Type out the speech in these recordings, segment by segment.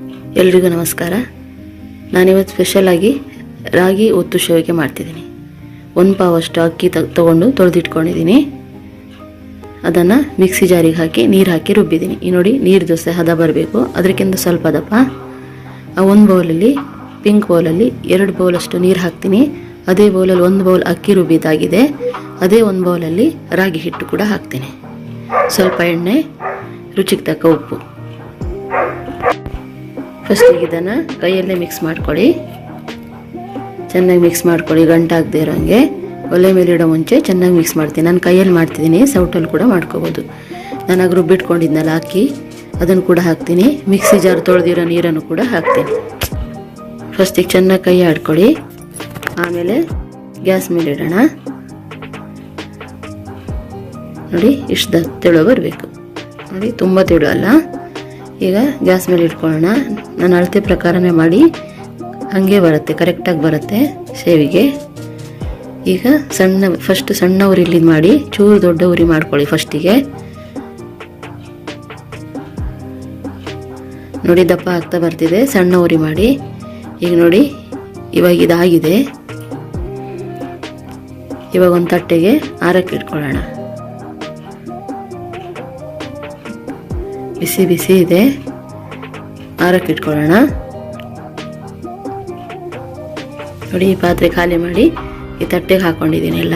ಎಲ್ರಿಗೂ ನಮಸ್ಕಾರ. ನಾನಿವತ್ತು ಸ್ಪೆಷಲಾಗಿ ರಾಗಿ ಒತ್ತು ಶೋವಿಗೆ ಮಾಡ್ತಿದ್ದೀನಿ. ಒಂದು ಪಾವಷ್ಟು ಅಕ್ಕಿ ತ, ತೊಗೊಂಡು ತೊಳೆದಿಟ್ಕೊಂಡಿದ್ದೀನಿ. ಅದನ್ನು ಮಿಕ್ಸಿ ಜಾರಿಗೆ ಹಾಕಿ ನೀರು ಹಾಕಿ ರುಬ್ಬಿದ್ದೀನಿ. ಈ ನೋಡಿ ನೀರು ದೋಸೆ ಹದ ಬರಬೇಕು. ಅದಕ್ಕಿಂತ ಸ್ವಲ್ಪ ದಪ್ಪ. ಆ ಒಂದು ಬೌಲಲ್ಲಿ ಪಿಂಕ್ ಬೌಲಲ್ಲಿ ಎರಡು ಬೌಲಷ್ಟು ನೀರು ಹಾಕ್ತೀನಿ. ಅದೇ ಬೌಲಲ್ಲಿ ಒಂದು ಬೌಲ್ ಅಕ್ಕಿ ರುಬ್ಬಿದ್ದಾಗಿದೆ. ಅದೇ ಒಂದು ಬೌಲಲ್ಲಿ ರಾಗಿ ಹಿಟ್ಟು ಕೂಡ ಹಾಕ್ತೀನಿ. ಸ್ವಲ್ಪ ಎಣ್ಣೆ, ರುಚಿಗೆ ತಕ್ಕ ಉಪ್ಪು. ಫಸ್ಟಿಗೆ ಇದನ್ನು ಕೈಯಲ್ಲೇ ಮಿಕ್ಸ್ ಮಾಡ್ಕೊಳ್ಳಿ. ಚೆನ್ನಾಗಿ ಮಿಕ್ಸ್ ಮಾಡ್ಕೊಳ್ಳಿ ಗಂಟಾಗದೇ ಇರೋಂಗೆ. ಒಲೆ ಮೇಲೆ ಇಡೋ ಮುಂಚೆ ಚೆನ್ನಾಗಿ ಮಿಕ್ಸ್ ಮಾಡ್ತೀನಿ. ನಾನು ಕೈಯಲ್ಲಿ ಮಾಡ್ತಿದ್ದೀನಿ, ಸೌಟಲ್ಲಿ ಕೂಡ ಮಾಡ್ಕೋಬೋದು. ನಾನು ರುಬ್ಬಿಟ್ಕೊಂಡಿದ್ದೆನಲ್ಲ ರುಬ್ಬಿಟ್ಕೊಂಡಿದ್ನಲ್ಲ ಹಾಕಿ ಅದನ್ನು ಕೂಡ ಹಾಕ್ತೀನಿ. ಮಿಕ್ಸಿ ಜಾರ್ ತೊಳೆದಿರೋ ನೀರನ್ನು ಕೂಡ ಹಾಕ್ತೀನಿ. ಫಸ್ಟಿಗೆ ಚೆನ್ನಾಗಿ ಕೈ ಆಡ್ಕೊಳ್ಳಿ. ಆಮೇಲೆ ಗ್ಯಾಸ್ ಮೇಲೆ ಇಡೋಣ. ನೋಡಿ, ಇಷ್ಟು ತೆಳು ಬರಬೇಕು. ನೋಡಿ, ತುಂಬ ತೆಳು ಅಲ್ಲ ಈಗ ಗ್ಯಾಸ್ ಮೇಲೆ ಇಟ್ಕೊಳ್ಳೋಣ. ನಾನು ಅಳತೆ ಪ್ರಕಾರನೇ ಮಾಡಿ, ಹಾಗೆ ಬರುತ್ತೆ ಕರೆಕ್ಟಾಗಿ ಬರುತ್ತೆ ಸೇವಿಗೆ. ಈಗ ಸಣ್ಣ ಫಸ್ಟ್ ಸಣ್ಣ ಉರಿಲಿ ಮಾಡಿ, ಚೂರು ದೊಡ್ಡ ಉರಿ ಮಾಡ್ಕೊಳ್ಳಿ ಫಸ್ಟಿಗೆ ನೋಡಿ, ದಪ್ಪ ಆಗ್ತಾ ಬರ್ತಿದೆ, ಸಣ್ಣ ಉರಿ ಮಾಡಿ. ಈಗ ನೋಡಿ, ಇವಾಗ ಇದಾಗಿದೆ. ಇವಾಗ ಒಂದು ತಟ್ಟೆಗೆ ಆರಕ್ಕೆ ಇಟ್ಕೊಳ್ಳೋಣ. ಬಿಸಿ ಬಿಸಿ ಇದೆ. ಆರಕ್ಕೆ ಇಟ್ಕೊಳ್ಳೋಣ. ನೋಡಿ, ಈ ಪಾತ್ರೆ ಖಾಲಿ ಮಾಡಿ ಈ ತಟ್ಟೆಗೆ ಹಾಕೊಂಡಿದ್ದೀನಿ ಎಲ್ಲ.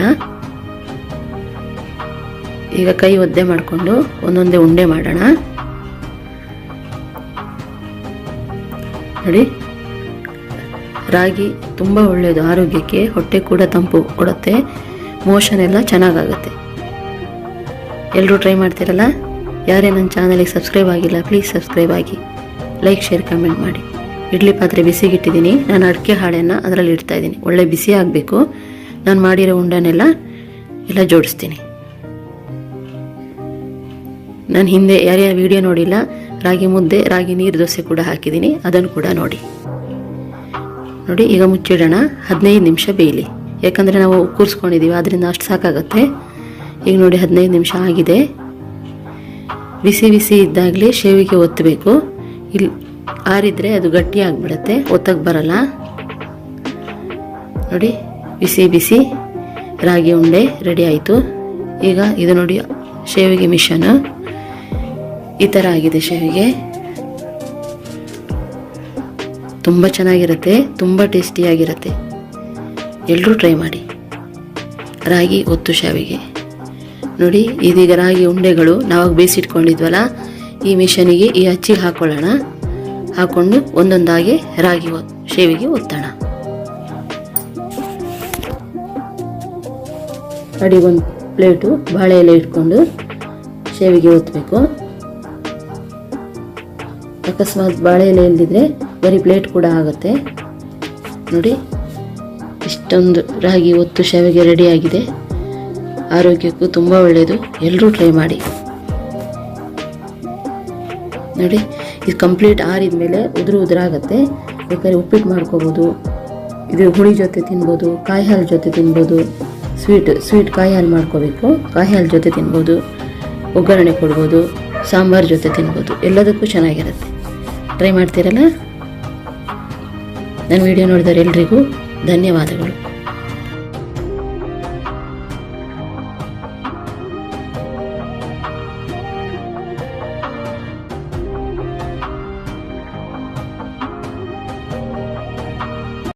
ಈಗ ಕೈ ಒದ್ದೆ ಮಾಡಿಕೊಂಡು ಒಂದೊಂದೇ ಉಂಡೆ ಮಾಡೋಣ. ನೋಡಿ, ರಾಗಿ ತುಂಬ ಒಳ್ಳೆಯದು. ಆರೋಗ್ಯಕ್ಕೆ ಹೊಟ್ಟೆ ಕೂಡ ತಂಪು ಕೊಡುತ್ತೆ. ಮೋಷನ್ ಎಲ್ಲ ಚೆನ್ನಾಗಾಗುತ್ತೆ. ಎಲ್ಲರೂ ಟ್ರೈ ಮಾಡ್ತೀರಲ್ಲ? ಯಾರೇ ನನ್ನ ಚಾನಲಿಗೆ ಸಬ್ಸ್ಕ್ರೈಬ್ ಆಗಿಲ್ಲ ಪ್ಲೀಸ್ ಸಬ್ಸ್ಕ್ರೈಬ್ ಆಗಿ. ಲೈಕ್ ಶೇರ್ ಕಮೆಂಟ್ ಮಾಡಿ. ಇಡ್ಲಿ ಪಾತ್ರೆ ಬಿಸಿಗಿಟ್ಟಿದ್ದೀನಿ. ನಾನು ಅಡಿಕೆ ಹಾಳೆಯನ್ನು ಅದರಲ್ಲಿ ಇಡ್ತಾ ಇದ್ದೀನಿ. ಒಳ್ಳೆ ಬಿಸಿ ಆಗಬೇಕು. ನಾನು ಮಾಡಿರೋ ಉಂಡನೆಲ್ಲ ಎಲ್ಲ ಜೋಡಿಸ್ತೀನಿ. ನಾನು ಹಿಂದೆ ಯಾರ್ಯಾರ ವಿಡಿಯೋ ನೋಡಿಲ್ಲ, ರಾಗಿ ಮುದ್ದೆ, ರಾಗಿ ನೀರು ದೋಸೆ ಕೂಡ ಹಾಕಿದ್ದೀನಿ. ಅದನ್ನು ಕೂಡ ನೋಡಿ. ನೋಡಿ, ಈಗ ಮುಚ್ಚಿಡೋಣ. ಹದಿನೈದು ನಿಮಿಷ ಬೇಯಲಿ. ಯಾಕಂದರೆ ನಾವು ಕೂರಿಸ್ಕೊಂಡಿದ್ದೀವಿ ಅದರಿಂದ ಅಷ್ಟು ಸಾಕಾಗುತ್ತೆ. ಈಗ ನೋಡಿ, ಹದಿನೈದು ನಿಮಿಷ ಆಗಿದೆ. ಬಿಸಿ ಬಿಸಿ ಇದ್ದಾಗಲೇ ಶೇವಿಗೆ ಒತ್ತಬೇಕು ಇಲ್ಲಿ ಆರಿದ್ರೆ ಅದು ಗಟ್ಟಿ ಆಗಿಬಿಡುತ್ತೆ ಒತ್ತಕ್ಕೆ ಬರಲ್ಲ. ನೋಡಿ, ಬಿಸಿ ಬಿಸಿ ರಾಗಿ ಉಂಡೆ ರೆಡಿ ಆಯಿತು. ಈಗ ಇದು ನೋಡಿ ಶೇವಿಗೆ ಮಿಷನ್ ಈ ಥರ ಆಗಿದೆ ಶೇವಿಗೆ. ತುಂಬ ಚೆನ್ನಾಗಿರುತ್ತೆ, ತುಂಬ ಟೇಸ್ಟಿಯಾಗಿರುತ್ತೆ. ಎಲ್ಲರೂ ಟ್ರೈ ಮಾಡಿ. ರಾಗಿ ಒತ್ತು ಶಾವಿಗೆ. ನೋಡಿ, ಇದೀಗ ರಾಗಿ ಉಂಡೆಗಳು ನಾವು ಬೇಯಿಸಿಟ್ಕೊಂಡಿದ್ವಲ್ಲ, ಈ ಮಿಷನಿಗೆ ಈ ಹಚ್ಚಿ ಹಾಕೊಳ್ಳೋಣ. ಹಾಕೊಂಡು ಒಂದೊಂದಾಗಿ ರಾಗಿ ಶೇವಿಗೆ ಒತ್ತೋಣ. ಅಡಿಗೆ ಒಂದು ಪ್ಲೇಟು ಬಾಳೆ ಎಲೆ ಇಟ್ಕೊಂಡು ಶೇವಿಗೆ ಒತ್ತಬೇಕು ಅಕಸ್ಮಾತ್ ಬಾಳೆ ಎಲೆ ಇಲ್ಲದಿದ್ರೆ ಬರೀ ಪ್ಲೇಟ್ ಕೂಡ ಆಗುತ್ತೆ. ನೋಡಿ, ಇಷ್ಟೊಂದು ರಾಗಿ ಒತ್ತು ಶಾವಿಗೆ ರೆಡಿಯಾಗಿದೆ ಆರೋಗ್ಯಕ್ಕೂ ತುಂಬ ಒಳ್ಳೆಯದು ಎಲ್ಲರೂ ಟ್ರೈ ಮಾಡಿ. ನೋಡಿ, ಇದು ಕಂಪ್ಲೀಟ್ ಆರಿದ ಮೇಲೆ ಉದುರು ಉದುರಾಗತ್ತೆ. ಬೇಕಾದ್ರೆ ಉಪ್ಪಿಟ್ಟು ಮಾಡ್ಕೋಬೋದು. ಇದು ಹುಳಿ ಜೊತೆ ತಿನ್ಬೋದು ಕಾಯಿ ಹಾಲು ಜೊತೆ ತಿನ್ಬೋದು. ಸ್ವೀಟ್ ಸ್ವೀಟ್ ಕಾಯಿ ಹಾಲು ಮಾಡ್ಕೋಬೇಕು. ಕಾಯಿ ಹಾಲು ಜೊತೆ ತಿನ್ಬೋದು. ಒಗ್ಗರಣೆ ಕೊಡ್ಬೋದು. ಸಾಂಬಾರು ಜೊತೆ ತಿನ್ಬೋದು. ಎಲ್ಲದಕ್ಕೂ ಚೆನ್ನಾಗಿರುತ್ತೆ. ಟ್ರೈ ಮಾಡ್ತೀರಲ್ಲ? ನನ್ನ ವಿಡಿಯೋ ನೋಡಿದವರೆಲ್ಲರಿಗೂ ಧನ್ಯವಾದಗಳು.